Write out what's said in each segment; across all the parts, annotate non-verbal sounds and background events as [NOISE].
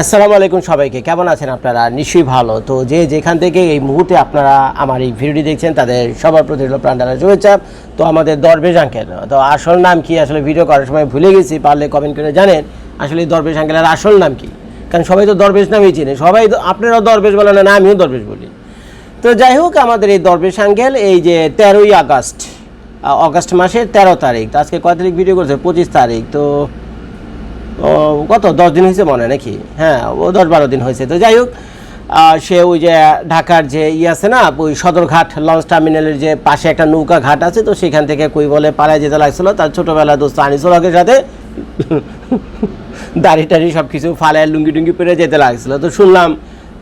আসসালামু আলাইকুম সবাইকে। কেমন আছেন আপনারা? নিশ্চয়ই ভালো। তো যে যেখান থেকে এই মুহূর্তে আপনারা আমার এই ভিডিওটি দেখছেন, তাদের সবার প্রতি হলো প্রাণ ঢালা শুভেচ্ছা। তো আমাদের দরবেশ আঙ্কেল, তো আসল নাম কি? আসলে ভিডিও করার সময় ভুলে গেছি, পারলে কমেন্ট করে জানেন। আসলে দরবেশ আঙ্কেলের আসল নাম কি? কারণ সবাই তো দরবেশ নামেই চিনে। সবাই আপনারাও দরবেশ বলেন না আমিও দরবেশ বলি। তো যাই হোক, আমাদের এই দরবেশ আঙ্কেল, এই যে তেরোই আগস্ট অগস্ট মাসের তেরো তারিখ আজকে কয় তারিখ ভিডিও করছে? পঁচিশ তারিখ। তো কত? দশ দিন হয়েছে মনে নাকি? হ্যাঁ ও দশ বারো দিন হয়েছে। তো যাই হোক সে ওই যে ঢাকার যে ই আছে না, ওই সদরঘাট লঞ্চ টার্মিনালের যে পাশে একটা নৌকা ঘাট আছে, তো সেখান থেকে কই বলে পালায় যেতে লাগছিল। তার ছোটোবেলা দোস্ত আনিসুল হকের সাথে দাড়ি টাড়ি সব কিছু ফালায় লুঙ্গি টুঙ্গি পরে যেতে লাগছিল। তো শুনলাম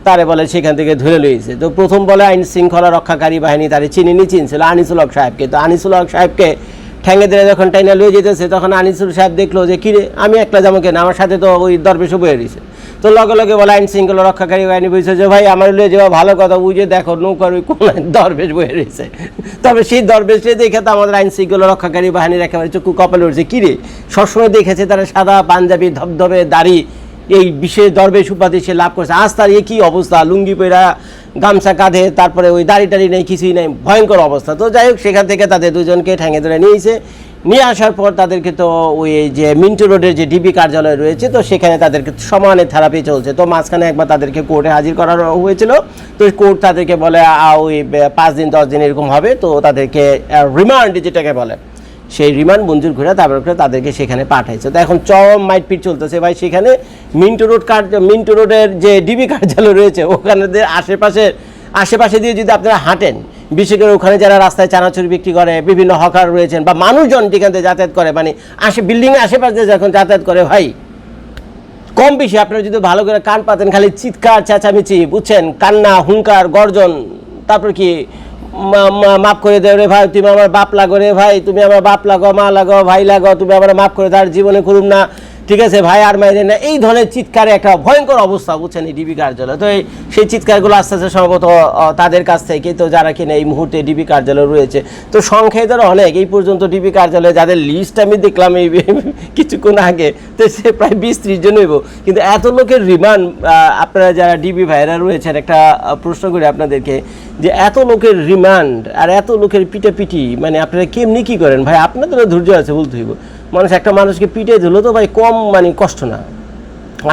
তারে বলে সেখান থেকে ধরে লইছে। তো প্রথম বলে আইন শৃঙ্খলা রক্ষাকারী বাহিনী তারে চিনিনি, চিনছিল আনিসুল হক সাহেবকে। তো আনিসুল হক সাহেবকে ঠ্যাঙ্গে দিলে যখন টাইনা লয়ে যেতেছে, তখন আনিসুল সাহেব দেখল যে, কিরে, আমি একলা যাব কেন? আমার সাথে তো ওই দরবেশও বয়ে রয়েছে। তো লগে লগে বলে, আইন শৃঙ্খলা রক্ষাকারী বাহিনী বলছে যে, ভাই, আমার লয়ে যাওয়া ভালো কথা। বুঝে দেখো, নৌকার ওই কোনায় দরবেশ বয়ে রয়েছে। তবে সেই দরবেশে দেখে তো আমাদের আইন শৃঙ্খলা রক্ষাকারী বাহিনীর একেবারে চক্ষু কপালে উঠছে। কিরে? সবসময় দেখেছে তারা সাদা পাঞ্জাবি, ধবধবে দাড়ি এই বিশেষ দরবেশ উপাধি সে লাভ করছে। আজ তার একই অবস্থা, লুঙ্গি পেরা গামছা কাঁধে, তারপরে ওই দাড়ি টাড়ি নেই, কিছুই নেই, ভয়ঙ্কর অবস্থা। তো যাই হোক, সেখান থেকে তাদের দুজনকে ঠ্যাঙে ধরে নিয়েছে। নিয়ে আসার পর তাদেরকে তো ওই যে মিন্টু রোডের যে ডিবি কার্যালয় রয়েছে, তো সেখানে তাদেরকে সমানে থেরাপি চলছে। তো মাঝখানে একবার তাদেরকে কোর্টে হাজির করা হয়েছিল। তো কোর্ট তাদেরকে বলে ওই পাঁচ দিন, দশ দিন এরকম হবে। তো তাদেরকে রিমান্ড যেটাকে বলে। সেই রিমান্ড মঞ্জুর করে তারপর করে তাদেরকে সেখানে পাঠাইছে। তো এখন চরম মাইটপিট চলতেছে ভাই, সেখানে মিন্টু রোড কার্য, মিন্টু রোডের যে ডিবি কার্যালয় রয়েছে ওখানে যে আশেপাশে দিয়ে যদি আপনারা হাঁটেন বিশেষ করে ওখানে যারা রাস্তায় চানাচুর বিক্রি করে, বিভিন্ন হকার রয়েছেন বা মানুষজন যেখান থেকে যাতায়াত করে মানে আশে বিল্ডিংয়ের আশেপাশে যখন যাতায়াত করে ভাই, কম বেশি আপনারা যদি ভালো করে কান পাতেন, খালি চিৎকার, চেঁচামেচি, বুঝছেন? কান্না, হুঙ্কার, গর্জন, তারপর কি মাফ করে দেও রে ভাই, তুমি আমার বাপ লাগো রে ভাই, তুমি আমার বাপ লাগো, মা লাগো, ভাই লাগো, তুমি আমার মাফ করে তার জীবনে করুম না। ঠিক আছে ভাই, আর মাইরে না, এই ধরনের চিৎকারে একটা ভয়ঙ্কর অবস্থা বুঝছেন এই ডিবি কার্যালয়। তো এই, সেই চিৎকারগুলো আস্তে আস্তে সম্ভবত তাদের কাছ থেকে তো যারা কিনা এই মুহূর্তে ডিবি কার্যালয় রয়েছে, তো সংখ্যায় ধরো অনেক। এই পর্যন্ত ডিবি কার্যালয়ে যাদের লিস্ট আমি দেখলাম এই [LAUGHS] কিছুক্ষণ আগে, তো সে প্রায় বিশ ত্রিশ জন হইব। কিন্তু এত লোকের রিমান্ড আপনারা যারা ডিবি ভাইরা রয়েছেন, একটা প্রশ্ন করি আপনাদেরকে, যে এত লোকের রিমান্ড আর এত লোকের পিটাপিটি মানে আপনারা কেমনি কি করেন? ভাই, আপনাদেরও ধৈর্য আছে বলতে হইব। মানুষ একটা মানুষকে পিটে দিল তো ভাই কম মানে কষ্ট না।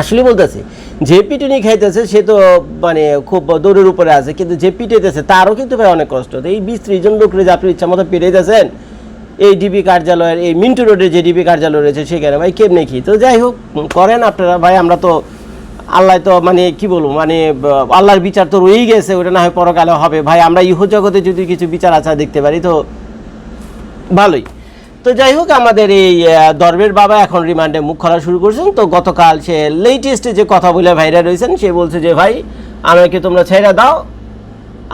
আসলে বলতেছে, যে পিটুনি খাইতেছে সে তো মানে খুব দৌড়ের উপরে আছে, কিন্তু যে পিটেতেছে তারও কিন্তু ভাই অনেক কষ্ট। এই বিশ ত্রিশ জন লোকরে যে আপনি ইচ্ছা মতো পিটাইতেছেন, এই ডিবি কার্যালয়ের, এই মিন্টু রোডে যে ডিবি কার্যালয় রয়েছে সেখানে ভাই কেমনে কি? তো যাই হোক করেন আপনারা ভাই, আমরা তো আল্লাহ তো মানে কি বলব মানে আল্লাহর বিচার তো রয়েই গেছে, ওটা না হয় পরকালে হবে। ভাই, আমরা ইহ জগতে যদি কিছু বিচার আচার দেখতে পারি তো ভালোই। তো যাই হোক, আমাদের এই দরবের বাবা এখন রিমান্ডে মুখ খোলা শুরু করছেন। তো গতকাল সে লেটেস্টে যে কথা বলে ভাইরা রয়েছেন, সে বলছে যে, ভাই, আমাকে তোমরা ছেড়ে দাও,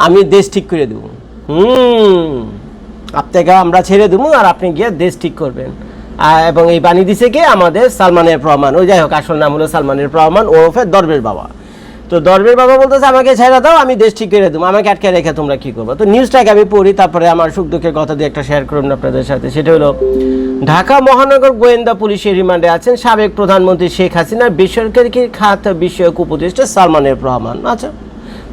আমি দেশ ঠিক করে দেবো। হুম, আপনাকে আমরা ছেড়ে দেবো আর আপনি গিয়ে দেশ ঠিক করবেন। এবং এই বাণী দিছে কে? আমাদের সালমানের প্রমাণ। ওই যাই হোক, আসল নাম হলো সালমানের প্রমাণ ওরফে দরবের বাবা। তো দরবের বাবা বলতেছে, আমাকে ছেড়ে দাও, আমি দেশ ঠিক করে দেবো। আমাকে আটকে রেখে তোমরা কি করব? তো নিউজটাকে আমি পড়ি, তারপরে আমার সুখ দুঃখের কথা দিয়ে একটা শেয়ার করুন আপনাদের সাথে। সেটা হলো, ঢাকা মহানগর গোয়েন্দা পুলিশের রিমান্ডে আছেন সাবেক প্রধানমন্ত্রী শেখ হাসিনার বেসরকারি খাত বিষয়ক উপদেষ্টা সালমানের রহমান আচ্ছা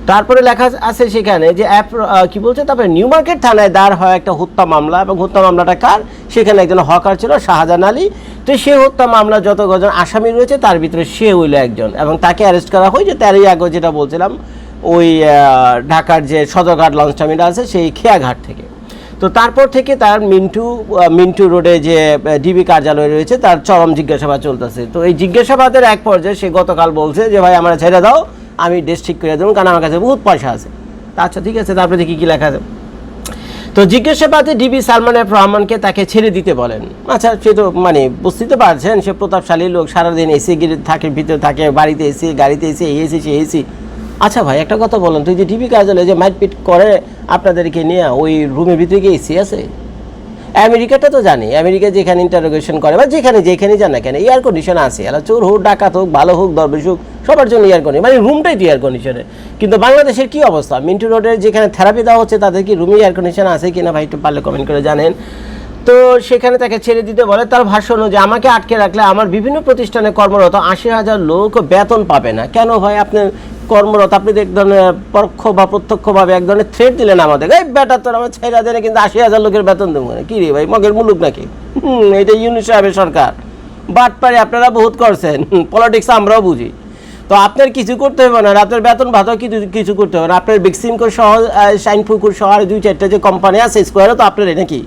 তারপরে লেখা আছে সেখানে যে অ্যাপ কি বলছে, তারপরে নিউ মার্কেট থানায় দাঁড় হয় একটা হত্যা মামলা এবং হত্যা মামলাটা কার? সেখানে একজন হকার ছিল, শাহজাহান আলী। তো সে হত্যা মামলা যত কজন আসামি রয়েছে, তার ভিতরে সে হইল একজন এবং তাকে অ্যারেস্ট করা হয় যে তেরোই আগস্ট যেটা বলছিলাম, ওই ঢাকার যে সদরঘাট লঞ্চ টার্মিনাল আছে, সেই খেয়াঘাট থেকে। তো তারপর থেকে তার মিন্টু মিন্টু রোডে যে ডিবি কার্যালয় রয়েছে, তার চরম জিজ্ঞাসাবাদ চলতেছে। তো এই জিজ্ঞাসাবাদের এক পর্যায়ে সে গতকাল বলছে যে, ভাই, আমরা ছেড়ে দাও। আমি দেশ ঠিক করে দেবো, কারণ আমার কাছে বহুত পয়সা আছে। আচ্ছা ঠিক আছে, তারপরে দেখি কী লেখা আছে। তো জিজ্ঞাসাবাদে ডিবি সালমান এফ রহমানকে তাকে ছেড়ে দিতে বলেন। আচ্ছা সে তো মানে বুঝতে তো পারছেন, সে প্রতাপশালী লোক, সারাদিন এসি গিরে থাকে, ভিতরে থাকে, বাড়িতে এসি, গাড়িতে এসি, এই এসি সে এসি। আচ্ছা ভাই, একটা কথা বলেন, তুই যে ডিবি কার্যালয়ে যে মাইটপিট করে আপনাদেরকে নিয়ে ওই রুমের ভিতরে কি এসি আছে? আমেরিকাটা তো জানি, আমেরিকা যেখানে ইন্টারোগেশন করে বা যেখানে যেখানে যান না কেন এয়ার কন্ডিশন আছে। এরা চোর হোক, ডাকাত হোক, ভালো হোক, দরবেশ হোক, সবার জন্য এয়ার কন্ডিশন মানে রুমটাই তো এয়ার কন্ডিশনে কিন্তু বাংলাদেশের কি অবস্থা? মিন্টু রোডের যেখানে থেরাপি দেওয়া হচ্ছে, তাদের কি রুমে এয়ার কন্ডিশন আছে কিনা ভাই একটু পারলে কমেন্ট করে জানেন। তো সেখানে তাকে ছেড়ে দিতে বলে, তার ভাষ্য অনুযায়ী আমাকে আটকে রাখলে আমার বিভিন্ন প্রতিষ্ঠানে কর্মরত আশি হাজার লোক বেতন পাবে না। কেন ভাই আপনি কর্মরত, আপনি এক ধরনের পরোক্ষ বা প্রত্যক্ষভাবে এক ধরনের থ্রেট দিলেন আমাদের। এই বেটা তোর আমার ছেড়ে দেনে কিন্তু আশি হাজার লোকের বেতন দেবো কি রে ভাই, মগের মুলুক নাকি? এটা ইউনিট সাহেবের সরকার। বাট পারে আপনারা বহুত করছেন। [LAUGHS] পলিটিক্স আমরাও বুঝি। তো আপনার কিছু করতে হবে না আপনার বেতন ভাতাও কিছু কিছু করতে হবে না। আপনার বেক্সিমকো সহ শাইন ফুকুর সহ আর দুই চারটা যে কোম্পানি আছে স্কোয়ারে তো আপনার নাকি?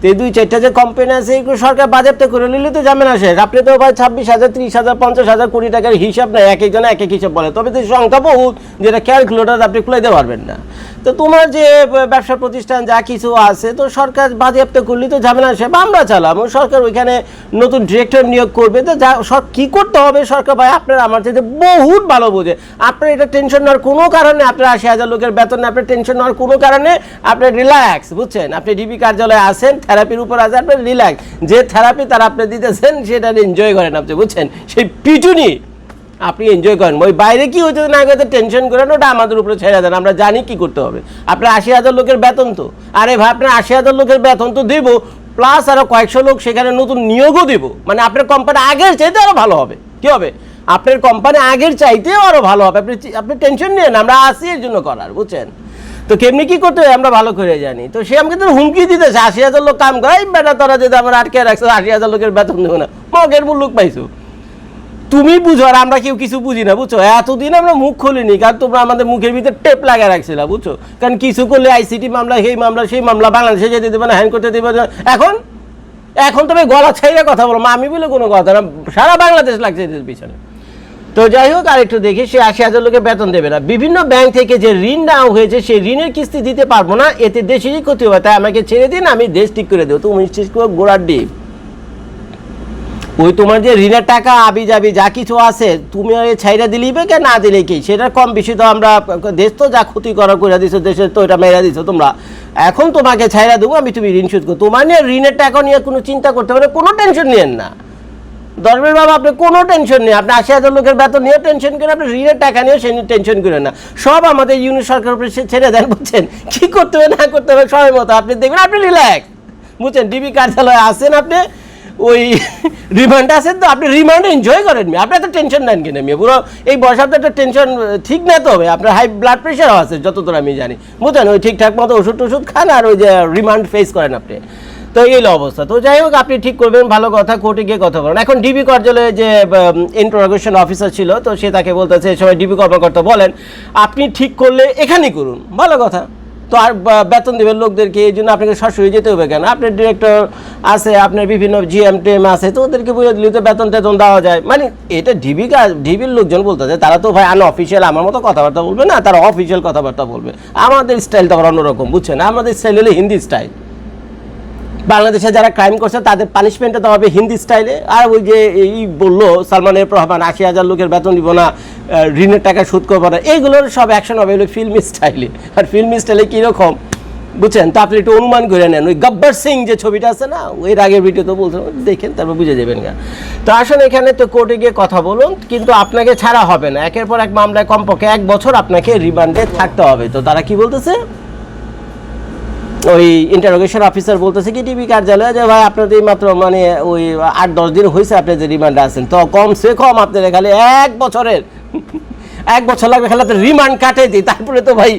তো এই দুই চারটা যে কোম্পানি আছে, এগুলো সরকার বাজেটটা করে নিলে তো ঝামেলা শেষ। আপনি তো ভাই ছাব্বিশ হাজার, ত্রিশ হাজার, পঞ্চাশ হাজার কোটি টাকার হিসাব নেই এক একজন এক এক হিসাব বলে। তবে তো সংখ্যা বহুত, যেটা ক্যালকুলেটার আপনি খুলে দিতে পারবেন না। তো তোমার যে ব্যবসা প্রতিষ্ঠান যা কিছু আছে, তো সরকার বাজেয়াপ্ত করলে তো ঝামেলা বা আমরা চালাম সরকার ওইখানে নতুন ডিরেক্টর নিয়োগ করবে। তো যা সব কী করতে হবে সরকার ভাই? আপনার আমার চাইতে বহুত ভালো বোঝে। আপনার এটা টেনশন নেওয়ার কোনো কারণে, আপনার আশি হাজার লোকের বেতন, আপনার টেনশন নেওয়ার কোনো কারণে, আপনার রিল্যাক্স বুঝছেন? আপনি ডিবি কার্যালয়ে আসেন থেরাপির উপর আছে। আপনার রিল্যাক্স যে থেরাপি তারা আপনি দিতেছেন, সেটা এনজয় করেন আপনি, বুঝছেন? সেই পিটুনি আপনি এনজয় করেন। ওই বাইরে কি হচ্ছে না হয়তো টেনশন করেন, ওটা আমাদের উপরে ছেড়ে দেন। আমরা জানি কি করতে হবে। আপনার আশি হাজার লোকের বেতন তো। আরে ভাই আপনার আশি হাজার লোকের বেতন তো দেবো প্লাস আরও কয়েকশো লোক সেখানে নতুন নিয়োগও দেবো। মানে আপনার কোম্পানি আগের চাইতে আরও ভালো হবে। কি হবে? আপনার কোম্পানি আগের চাইতেও আরও ভালো হবে। আপনি আপনি টেনশন নিয়ে আমরা আসি এর জন্য করার, বুঝছেন? তো কেমনি কি করতে হয় আমরা ভালো করে জানি। তো সে আমাকে তো হুমকি দিতেছে, আশি হাজার লোক কাম করে বেটা, তোরা যদি আমার আটকে রাখছো, আশি হাজার লোকের বেতন দেবো না। মগের মূল্য পাইছো। তুমি বুঝো আর আমরা কেউ কিছু বুঝি না, বুঝছ? এতদিন আমরা মুখ খুলিনি, কারণ তোমরা আমাদের মুখের ভিতরে টেপ লাগিয়ে রাখছিলা, বুঝছ? কারণ কিছু করলে আইসিটি মামলা, সেই মামলা সেই মামলা, বাংলাদেশে যেতে দেবে না হ্যান করতে দেবে না। এখন? এখন তুমি গলা ছাইড়ে কথা বলো। আমি বলে কোনো কথা না, সারা বাংলাদেশ লাগছে এদের পিছনে। তো যাই হোক, আরেকটু দেখি, সে আশি হাজার লোকের বেতন দেবে না। বিভিন্ন ব্যাংক থেকে যে ঋণ নেওয়া হয়েছে সেই ঋণের কিস্তি দিতে পারব না, এতে দেশেরই ক্ষতি হবে। তাই আমাকে ছেড়ে দিন, আমি দেশ ঠিক করে দেবো। তুমি ঠিক গোড়ার ডিপ ওই তোমার যে ঋণের টাকা আবি যাবি যা কিছু আছে, তুমি ওই ছাইরা দিলিবে কে না দিলে কি? সেটা কম বেশি তো আমরা, দেশ তো যা ক্ষতি করা করে দিছো, দেশের তো এটা মেরা দিছো তোমরা। এখন তোমাকে ছাইরা দেবো, আমি তুমি ঋণ শোধ করো তোমার নিয়ে ঋণের টাকা নিয়ে কোনো চিন্তা করতে পারে কোনো টেনশন নিয়েন না। দরবের বাবা আপনি কোনো টেনশন নেই। আপনি আশি হাজার লোকের বেতন নিয়ে টেনশন করেন আপনি ঋণের টাকা নিয়ে সে নিয়ে টেনশন করেন না। সব আমাদের ইউনিট সরকার উপরে ছেড়ে দেন, বুঝছেন? কি করতে হবে, না করতে হবে, সময় মতো। আপনি দেখবেন, আপনি রিল্যাক্স বুঝছেন? ডিবি কার্যালয়ে আসেন আপনি, ওই [LAUGHS] রিমান্ড আছেন তো, আপনি রিমান্ড এনজয় করেন মি। আপনি এত টেনশন নেন কিনা মেয়ে পুরো এই বসার তো একটা টেনশন ঠিক না তো হবে আপনার হাই ব্লাড প্রেশারও আছে, যতদূর আমি জানি। বুঝলেন ওই ঠিকঠাক মতো ওষুধ টষুধ খান আর ওই যে রিমান্ড ফেস করেন আপনি। তো এই অবস্থা। তো যাই হোক, আপনি ঠিক করবেন, ভালো কথা কোর্টে গিয়ে কথা বলেন। এখন ডিবি কার্যালয়ে যে ইন্টারোগেশন অফিসার ছিল, তো সে তাকে বলতেছে সময় ডিবি কর্মকর্তা বলেন, আপনি ঠিক করলে এখানেই করুন, ভালো কথা। তো আর বেতন দেবেন লোকদেরকে, এই জন্য আপনাকে সরাসরি যেতে হবে কেন? আপনার ডিরেক্টর আছে, আপনার বিভিন্ন জিএম টেম আছে, তো ওদেরকে বুঝে দিলে তো বেতন টেতন দেওয়া যায়। মানে এটা ডিবি ডিবির লোকজন বলতেছে, তারা তো ভাই আন অফিসিয়াল আমার মতো কথাবার্তা বলবে না, তারা অফিসিয়াল কথাবার্তা বলবে। আমাদের স্টাইলটা আবার অন্যরকম, বুঝছেন? আমাদের স্টাইল হলো হিন্দি স্টাইল বাংলাদেশে যারা ক্রাইম করছে, তাদের পানিশমেন্টটা দেওয়া হবে হিন্দি স্টাইলে আর ওই যে এই বলল সালমান এফ রহমান, আশি হাজার লোকের বেতন দিব না ঋণের টাকা সুদ করব না। এইগুলোর সব অ্যাকশন হবে হলো ফিল্ম স্টাইলে আর ফিল্ম স্টাইলে কীরকম? বুঝছেন? তা আপনি একটু অনুমান করে নেন। ওই গব্বর সিং যে ছবিটা আছে না ওই আগের ভিডিও তো বলছেন দেখেন, তারপর বুঝে যাবেন গা। তো আসলে এখানে তো কোর্টে গিয়ে কথা বলুন, কিন্তু আপনাকে ছাড়া হবে না। একের পর এক মামলায় কমপক্ষে এক বছর আপনাকে রিমান্ডে থাকতে হবে। তো তারা কি বলতেছে? ওই ইন্টারোগেশন অফিসার বলতেছে কি টিভি কার্যালয়ে যে ভাই আপনাদের মাত্র মানে ওই আট দশ দিন হয়েছে আপনি যে রিমান্ডে আছেন। তো কম সে কম আপনাদের খালি এক বছরের, এক বছর লাগবে খালি আপনার রিমান্ড কাটে দিই। তারপরে তো ভাই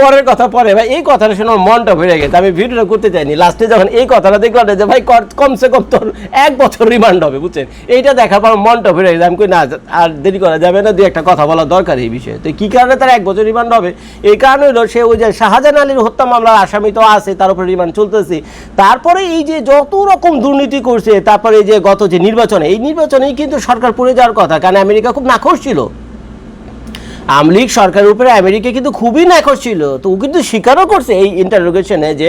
পরের কথা পরে ভাই, এই কথাটা শুনে মনটা ভরে গেছে। আমি ভিডিওটা করতে চাইনি। লাস্টে যখন এই কথাটা দেখলাম যে, ভাই কমসে কম তোর এক বছর রিমান্ড হবে, বুঝছেন? এইটা দেখার পর মনটা ভরে গেছে। আমি কই, না, আর দেরি করা যাবে না, দুই একটা কথা বলা দরকার এই বিষয়ে। তো কী কারণে তার এক বছর রিমান্ড হবে? এই কারণে হলো সে ওই যে শাহজাহান আলীর হত্যা মামলার আসামি তো আছে, তার উপরে রিমান্ড চলতেছে। তারপরে এই যে যত রকম দুর্নীতি করছে, তারপরে এই যে গত যে নির্বাচনে, এই নির্বাচনেই কিন্তু সরকার পড়ে যাওয়ার কথা, কারণ আমেরিকা খুব নাখোশ ছিল। আমলিগ সরকারের উপরে আমেরিকা কিন্তু খুবই নাকর ছিল। তো ও কিন্তু স্বীকারও করছে এই ইন্টারোগেশনে যে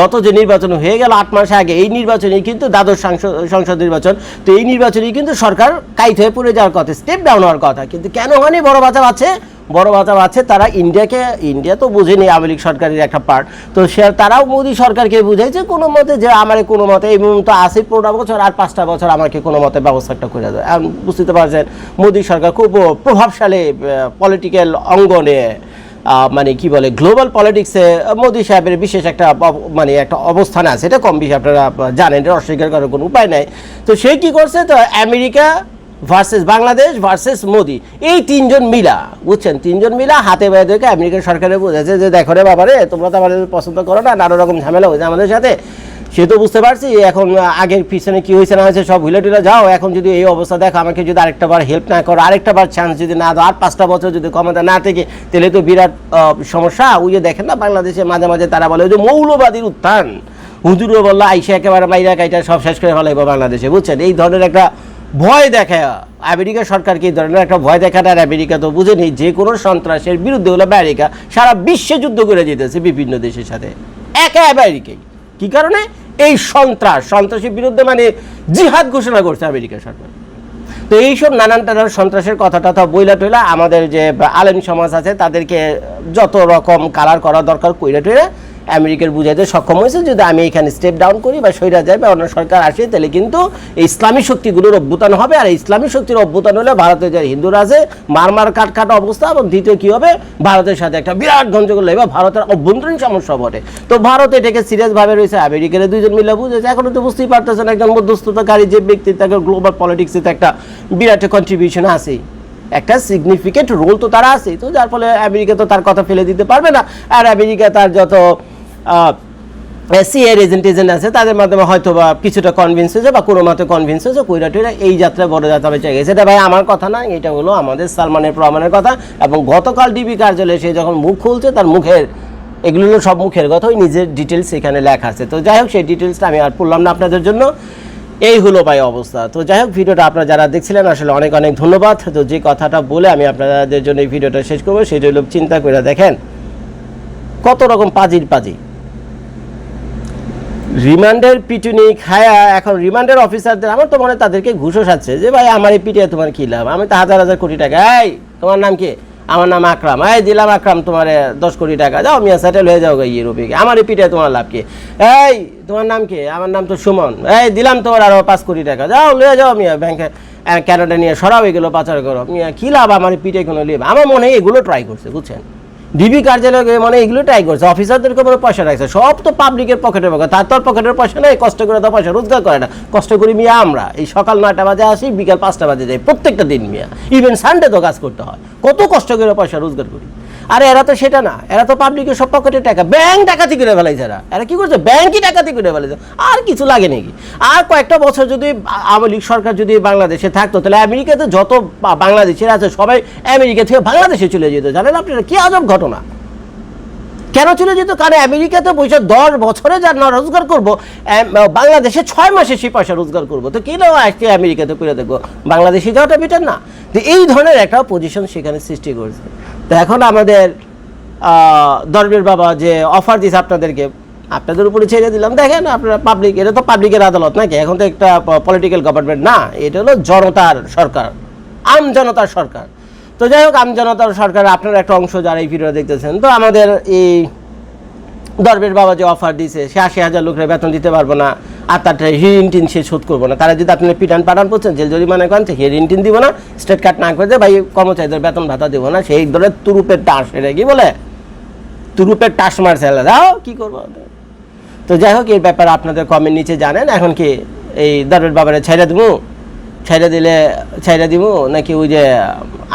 গত যে নির্বাচন হয়ে গেল আট মাস আগে, এই নির্বাচনে কিন্তু দ্বাদশ সাংসদ সংসদ নির্বাচন। তো এই নির্বাচনেই কিন্তু সরকার কাইট হয়ে পড়ে যাওয়ার কথা স্টেপ ডাউন হওয়ার কথা। কিন্তু কেন হয়নি বড় বাচ্চা আছে? বড় বাচ্চা আছে, তারা ইন্ডিয়াকে, ইন্ডিয়া তো বুঝেনি আওয়ামী লীগ সরকারের একটা পার্ট তো সে, তারাও মোদী সরকারকে বুঝাইছে কোনো মতে যে আমার কোনো মতে এই তো আশি পনেরো বছর আর পাঁচটা বছর আমাকে কোনো মতে ব্যবস্থাটা করে দেয়। এখন বুঝতে পারছেন, মোদী সরকার খুব প্রভাবশালী পলিটিক্যাল অঙ্গনে মানে কি বলে গ্লোবাল পলিটিক্সে মোদি সাহেবের বিশেষ একটা মানে একটা অবস্থান আছে। এটা কম বেশি আপনারা জানেন, এটা অস্বীকার করার কোনো উপায় নাই। তো সে কি করছে, তো America versus Bangladesh versus Modi এই তিনজন মিলা, বুঝছেন? তিনজন মিলা হাতে বাইরে দেখে আমেরিকান সরকারে বুঝেছে যে, দেখো রে বাবা রে তোমরা তো আমাদের পছন্দ করো না, নানা রকম ঝামেলা হয়েছে আমাদের সাথে। সে তো বুঝতে পারছি, এখন আগের পিছনে কি হয়েছে না হয়েছে সব হুলে টুলে যাও, এখন যদি এই অবস্থা দেখো, আমাকে যদি আরেকটা বার হেল্প না করো, আরেকটা বার চান্স যদি না দাও, আর পাঁচটা বছর যদি ক্ষমতা না থেকে, তাহলে তো বিরাট সমস্যা। ওই যে দেখেন না, বাংলাদেশে মাঝে মাঝে তারা বলে যে, মৌলবাদীর উত্থান। হুজুরও বলল, আইসা একেবারে মাইরা কাইটা সব শেষ করে ফেলাইবো বাংলাদেশে, বুঝছেন? এই ধরনের একটা ভয় দেখে আমেরিকা সরকারকে এই ধরনের একটা ভয় দেখাটা আর আমেরিকা তো বুঝেনি, যে কোনো সন্ত্রাসের বিরুদ্ধে হলো আমেরিকা সারা বিশ্বে যুদ্ধ করে যেতেছে বিভিন্ন দেশের সাথে। একা আমেরিকাই। কি কারণে? এই সন্ত্রাস, সন্ত্রাসের বিরুদ্ধে মানে জিহাদ ঘোষণা করছে আমেরিকা সরকার। তো এইসব নানান টানান সন্ত্রাসের কথা টথা বইলা টইলা আমাদের যে আলেম সমাজ আছে, তাদেরকে যত রকম কালার করা দরকার, কইরা টইরা আমেরিকার বুঝাইতে সক্ষম হয়েছে, যদি আমি এখানে স্টেপ ডাউন করি বা সৈরা যায় বা অন্য সরকার আসে, তাহলে কিন্তু এই ইসলামী শক্তিগুলোর অভ্যুত্থান হবে। আর ইসলামী শক্তির অভ্যুত্থান হলে ভারতে যে হিন্দুরা আছে, মারমার কাট কাট অবস্থা, এবং দ্বিতীয় কি হবে? ভারতের সাথে একটা বিরাট গঞ্জগোল লাগবে ভারতের অভ্যন্তরীণ সমস্যা ঘটে তো ভারত এটাকে সিরিয়াস ভাবে রয়েছে, আমেরিকার দুইজন মিলে বুঝেছে, এখনও তো বুঝতেই পারতেছেন, একজন মধ্যস্থতাকারী যে ব্যক্তি, তাকে গ্লোবাল পলিটিক্সে তো একটা বিরাট কন্ট্রিবিউশন আছে একটা সিগনিফিকেন্ট রোল তো তারা আছে তো যার ফলে আমেরিকা তো তার কথা ফেলে দিতে পারবে না। আর আমেরিকা তার যত সিএর এজেন্ট এজেন্ট আছে, তাদের মাধ্যমে হয়তো বা কিছুটা কনভিন্স হয়েছে বা কোনো মতে কনভিন্স হয়েছে টুইরা এই যাত্রায় বড় যাত্রা বেঁচে গেছে। এটা ভাই আমার কথা না, এটা হলো আমাদের সালমানের প্রমাণের কথা এবং গতকাল ডিবি কার্যালয়ে সে যখন মুখ খুলছে, তার মুখের, এগুলো হলো সব মুখের কথা, ওই নিজের ডিটেলস এখানে লেখা আছে। তো যাই হোক, সেই ডিটেলসটা আমি আর পড়লাম না আপনাদের জন্য। এই হলো ভাই অবস্থা। তো যাই হোক, ভিডিওটা আপনারা যারা দেখছিলেন, আসলে অনেক অনেক ধন্যবাদ। তো যে কথাটা বলে আমি আপনাদের জন্য এই ভিডিওটা শেষ করব, সেটা হলো চিন্তা করে দেখেন, কত রকম পাজির পাজি রিমান্ডের পিটুনি খায়া এখন রিমান্ডের অফিসারদের আমার তো মনে তাদেরকে ঘুষও সাচ্ছে যে, ভাই, আমার এই পিটিয়ে তোমার কি লাভ? আমি তো হাজার হাজার কোটি টাকা। এই, তোমার নাম কি? আমার নাম আকরাম। এই, দিলাম আকরাম, তোমার দশ কোটি টাকা। যাও, মিয়া সেটেল হয়ে যাও ইউরোপে আমার এই পিটিয়ে তোমার লাভ কি? এই, তোমার নাম কি? আমার নাম তো সুমন। এই, দিলাম তোমার আরও পাঁচ কোটি টাকা। যাও, লয়ে যাও, মিয়া ব্যাংকে ক্যানাডা নিয়ে সরাও এগুলো, পাচার করো। মিয়া, কি লাভ? আমার পিঠে কোনো লাভ? আমার মনে হয় এগুলো ট্রাই করছে, বুঝছেন? ডিবি কার্যালয়ে মানে এগুলো ট্রাই করছে। অফিসারদেরকে মানে পয়সা রাখছে। সব তো পাবলিকের পকেটের পকেট তার তোর পকেটের পয়সা নেই। কষ্ট করে তো পয়সা রোজগার করে না। কষ্ট করি মিয়া আমরা। এই সকাল নয়টা বাজে আসি, বিকাল পাঁচটা বাজে যাই। প্রত্যেকটা দিন মিয়া। ইভেন সানডে তো কাজ করতে হয়। কত কষ্ট করে পয়সা রোজগার করি। আরে এরা তো সেটা না, এরা তো পাবলিকের সব পকেটে টাকা। ব্যাংক ডাকাতি করে ফেলাইছে এরা। এরা কি করছে? ব্যাংকই ডাকাতি করে ফেলাইছে। আর কিছু লাগে নাকি? আর কয়েকটা বছর যদি আওয়ামী লীগ সরকার যদি বাংলাদেশে থাকতো, তাহলে আমেরিকাতে যত বাংলাদেশের আছে, সবাই আমেরিকা থেকে বাংলাদেশে চলে যেত। জানেন আপনারা, কি আজব ঘটনা। কেন চলে যেত? কারণ আমেরিকাতে পয়সা দশ বছরে যা না রোজগার করব বাংলাদেশে ছয় মাসে সেই পয়সা রোজগার করব। তো কেন আজকে আমেরিকাতে করে দেখব? বাংলাদেশি যাওয়াটা বেটার না। তো এই ধরনের একটা পজিশন সেখানে সৃষ্টি করেছে। তো এখন আমাদের দরবের বাবা যে অফার দিয়েছে আপনাদেরকে, আপনাদের উপরে ছেড়ে দিলাম। দেখেন আপনারা পাবলিক এটা তো পাবলিকের আদালত নাকি? এখন তো একটা পলিটিক্যাল গভর্নমেন্ট না, এটা হলো জনতার সরকার, আম জনতার সরকার। তো যাই হোক, আম জনতার সরকার আপনার একটা অংশ যারা এই ভিডিও দেখতেছেন, তো আমাদের এই দরবের বাবা যে অফার দিছে, সে আশি হাজার লোকের বেতন দিতে পারব না। আর তার ঋণ টিন সে শোধ করব না। তারা যদি আপনি পিটান পাঠান করছেন জেল জরিমানা করেন, সে ঋণ টিন দিব না স্টেট কার্ড না করে ভাই কর্মচারীদের বেতন ভাতা দেবো না, সেই ধরনের তুরুপের টাস, এটা কি বলে? তুরুপের টাস মারছে দাও কি করব? তো যাই হোক, এই ব্যাপারে আপনাদের কমেন্ট নিচে জানেন। এখন কি এই দরবের বাবারে ছেড়ে দেবো ছেড়ে দিলে ছেড়ে দিব নাকি ওই যে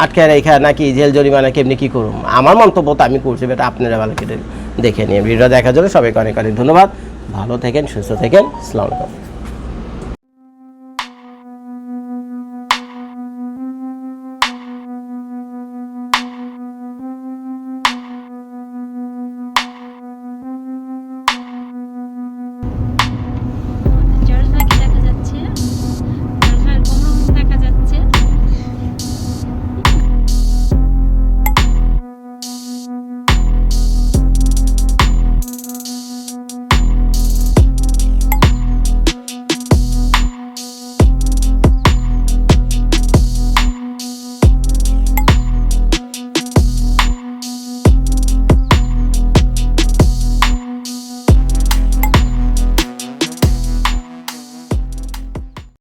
আটকে রেখা, নাকি জেল জরিমানা কেমনি কী করুম? আমার মন্তব্য তো আমি করছি বেটা আপনারা ভালো কেটে দেখে নিয়ে ভিডিও দেখার জন্য সবাইকে অনেক অনেক ধন্যবাদ। ভালো থাকেন সুস্থ থাকেন সালামালাইকুম